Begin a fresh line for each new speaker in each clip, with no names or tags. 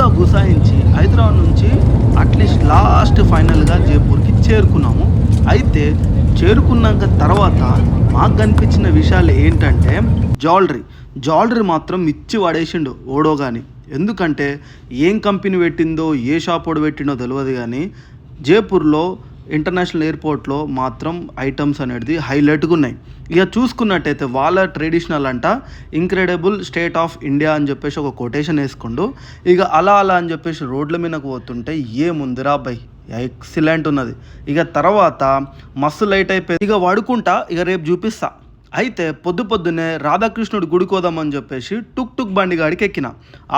ఇంకా గుసాయించి హైదరాబాద్ నుంచి at least last ఫైనల్గా జైపూర్కి చేరుకున్నాము. అయితే చేరుకున్నాక తర్వాత మాకు కనిపించిన విషయాలు ఏంటంటే జ్యువెలరీ. జ్యువెలరీ మాత్రం ఇచ్చి పడేసిండు ఓడో కానీ ఎందుకంటే ఏం కంపెనీ పెట్టిందో ఏ షాప్ వాడు పెట్టిండో తెలియదు కానీ జైపూర్లో ఇంటర్నేషనల్ ఎయిర్పోర్ట్లో మాత్రం ఐటమ్స్ అనేది హైలైట్గా ఉన్నాయి. ఇక చూసుకున్నట్టయితే వాళ్ళ ట్రెడిషనల్ అంట ఇంక్రెడిబుల్ స్టేట్ ఆఫ్ ఇండియా అని చెప్పేసి ఒక కొటేషన్ వేసుకుండు. ఇక అలా అలా అని చెప్పేసి రోడ్ల మీదకు పోతుంటే ఏముందిరా బై ఎక్సలెంట్ ఉన్నది. ఇక తర్వాత మస్తు లైట్ అయిపోయింది. ఇక వాడుకుంటా ఇక రేపు చూపిస్తా. అయితే పొద్దు పొద్దున్నే రాధాకృష్ణుడు గుడికోదామని చెప్పేసి టుక్ టుక్ బండి గాడికి ఎక్కిన.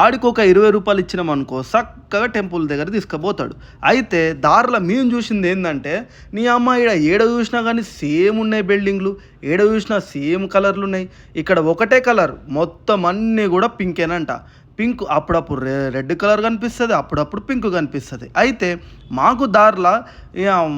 ఆడికి ఒక ఇరవై రూపాయలు ఇచ్చినామనుకో చక్కగా టెంపుల్ దగ్గర తీసుకుపోతాడు. అయితే దారిలో మేము చూసింది ఏంటంటే నీ అమ్మ ఈడ ఏడ చూసినా కానీ సేమ్ ఉన్నాయి బిల్డింగ్లు ఏడ చూసినా సేమ్ కలర్లు ఉన్నాయి. ఇక్కడ ఒకటే కలర్ మొత్తం అన్నీ కూడా పింకేనంట. పింక్ అప్పుడప్పుడు రెడ్ కలర్ కనిపిస్తుంది అప్పుడప్పుడు పింక్ కనిపిస్తుంది. అయితే మాకు దారిలో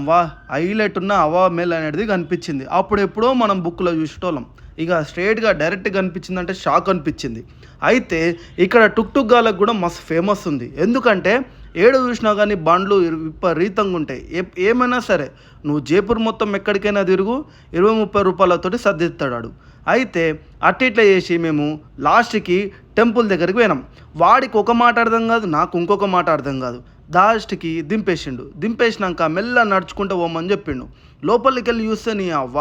వా హైలైట్ ఉన్న అవా మెల్ అనేది కనిపించింది. అప్పుడు ఎప్పుడో మనం బుక్లో చూసేటోళ్ళం. ఇక స్ట్రేట్గా డైరెక్ట్ కనిపించింది అంటే షాక్ అనిపించింది. అయితే ఇక్కడ టుక్ టుక్ గాలకు కూడా మస్తు ఫేమస్ ఉంది. ఎందుకంటే ఏడు చూసినా కానీ బండ్లు విపరీతంగా ఉంటాయి. ఏ ఏమైనా సరే నువ్వు జైపూర్ మొత్తం ఎక్కడికైనా తిరుగు ఇరవై ముప్పై రూపాయలతోటి సర్దిస్తాడు అయితే అట్ట ఇట్లా చేసి మేము లాస్ట్కి టెంపుల్ దగ్గరికి పోయినాం. వాడికి ఒక మాట అర్థం కాదు నాకు ఇంకొక మాట అర్థం కాదు. లాస్ట్కి దింపేసిండు. దింపేసినాక మెల్ల నడుచుకుంటూ పోమని చెప్పిండు. లోపలికి వెళ్ళి చూస్తే నీ అవ్వ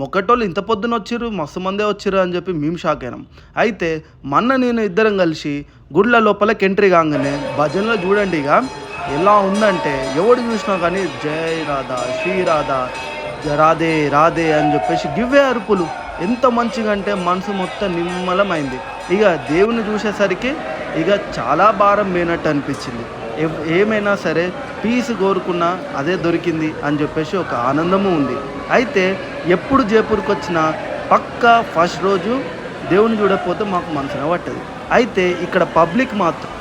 మొక్కటోళ్ళు ఇంత పొద్దున వచ్చిర్రు మస్తు మందే వచ్చిర్రు అని చెప్పి మేము షాక్ అయినాం. అయితే మొన్న నేను ఇద్దరం కలిసి గుడ్ల లోపలకి ఎంట్రీ కాగానే భజనలో చూడండి ఇక. ఎలా ఉందంటే ఎవడు చూసినా కానీ జై రాధా శ్రీరాధా రాధే రాధే అని చెప్పేసి గివ్వే అరుపులు. ఎంత మంచిగా అంటే మనసు మొత్తం నిమ్మలమైంది. ఇక దేవుని చూసేసరికి ఇక చాలా భారం పోయినట్టు అనిపించింది. ఏమైనా సరే పీస్ కోరుకున్నా అదే దొరికింది అని చెప్పేసి ఒక ఆనందము ఉంది. అయితే ఎప్పుడు జైపూర్కి వచ్చినా పక్కా ఫస్ట్ రోజు దేవుని చూడకపోతే మాకు మనసున పట్టదు. అయితే ఇక్కడ పబ్లిక్ మాత్రం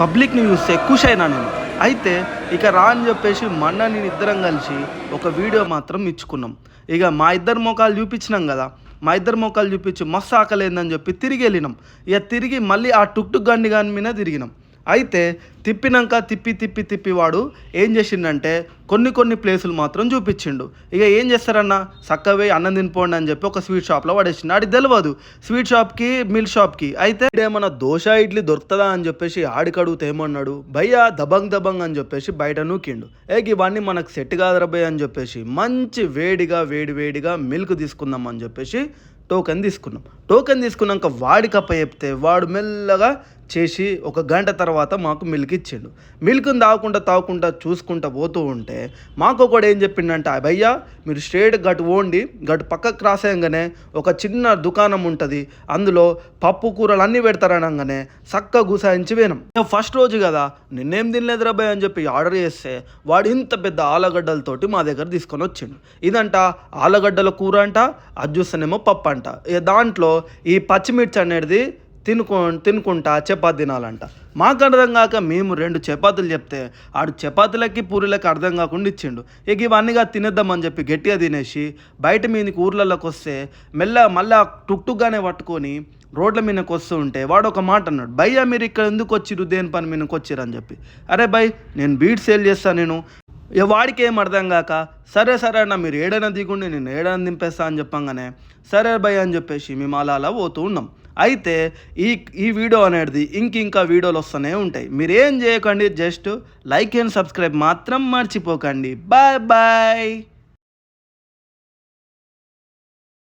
పబ్లిక్ని చూస్తే ఖుష్ అయినా నేను. అయితే ఇక రా అని చెప్పేసి మొన్న నేను ఇద్దరం కలిసి ఒక వీడియో మాత్రం ఇచ్చుకున్నాం. ఇక మా ఇద్దరు మొఖాలు చూపించినాం కదా మా ఇద్దరు మొఖాలు చూపించి మస్తు ఆకలేందని చెప్పి తిరిగి వెళ్ళినాం. ఇక తిరిగి మళ్ళీ ఆ టుక్ టుక్ గండి గాని మీద తిరిగినాం. అయితే తిప్పినాక తిప్పి తిప్పి తిప్పి వాడు ఏం చేసిండంటే కొన్ని కొన్ని ప్లేసులు మాత్రం చూపించిండు. ఇక ఏం చేస్తారన్న? చక్కవే అన్నం తినిపోండి అని చెప్పి ఒక స్వీట్ షాప్లో పడేసిండు. ఆడికి తెలియదు స్వీట్ షాప్కి మిల్క్ షాప్కి. అయితే ఏమన్నా దోశ ఇడ్లీ దొరుకుతుందా? అని చెప్పేసి ఆడికడుగుతే ఏమన్నాడు? భయ్యా దబంగ్ దబంగ్ అని చెప్పేసి బయట నూకిండు. ఏక ఇవన్నీ మనకు సెట్ కాదరబోయ్ అని చెప్పేసి మంచి వేడిగా వేడి వేడిగా మిల్క్ తీసుకుందాం అని చెప్పేసి టోకెన్ తీసుకున్నాం. టోకెన్ తీసుకున్నాక వాడి కప్ప చెప్తే వాడు మెల్లగా చేసి ఒక గంట తర్వాత మాకు మిల్క్ ఇచ్చిండు. మిల్క్ని తాగకుండా తాగకుండా చూసుకుంటా పోతూ ఉంటే మాకు ఒకడు ఏం చెప్పిండంటే భయ్యా మీరు స్ట్రేట్ గటు ఓండి గటు పక్క క్రాస్ అయ్యంగానే ఒక చిన్న దుకాణం ఉంటుంది. అందులో పప్పు కూరలు అన్నీ పెడతారనగానే చక్క గుసాయించి పోయినాం ఫస్ట్ రోజు కదా నిన్నేం తినలేదురా భయ్ అని చెప్పి ఆర్డర్ చేస్తే వాడు ఇంత పెద్ద ఆలగడ్డలతోటి మా దగ్గర తీసుకొని వచ్చిండు. ఇదంట ఆలగడ్డల కూర అంట అది చూస్తేనేమో పప్పు అంట. దాంట్లో ఈ పచ్చిమిర్చి అనేది తినుకో తినుకుంటా చపాతి తినాలంట. మాకు అర్థం కాక మేము రెండు చపాతీలు చెప్తే ఆడు చపాతీలకి పూరీలకి అర్థం కాకుండా ఇచ్చిండు. ఇక ఇవన్నీగా తినేద్దామని చెప్పి గట్టిగా తినేసి బయట మీదకి ఊర్లలోకి వస్తే మెల్ల మళ్ళీ టుక్ టుక్గానే పట్టుకొని రోడ్ల మీదకి వస్తూ ఉంటే వాడు ఒక మాట అన్నాడు. భయ్యా మీరు ఇక్కడ ఎందుకు వచ్చిర్రు? దేని పని మీదకి వచ్చిర్రు? అని చెప్పి. అరే భయ్ నేను బీట్ సేల్ చేస్తాను నేను. ఇక వాడికి ఏం అర్థం కాక సరే సరే అన్న మీరు ఏడైనా దిగుండి నేను ఏడైనా దింపేస్తా అని చెప్పంగానే సరే భయ్ అని చెప్పేసి మేము అలా అలా పోతూ ఉన్నాం. అయితే ఈ ఈ వీడియో అనేది ఇంక ఇంకా వీడియోలు వస్తూనే ఉంటాయి. మీరు ఏం చేయకండి జస్ట్ లైక్ అండ్ సబ్స్క్రైబ్ మాత్రం మర్చిపోకండి. Bye bye.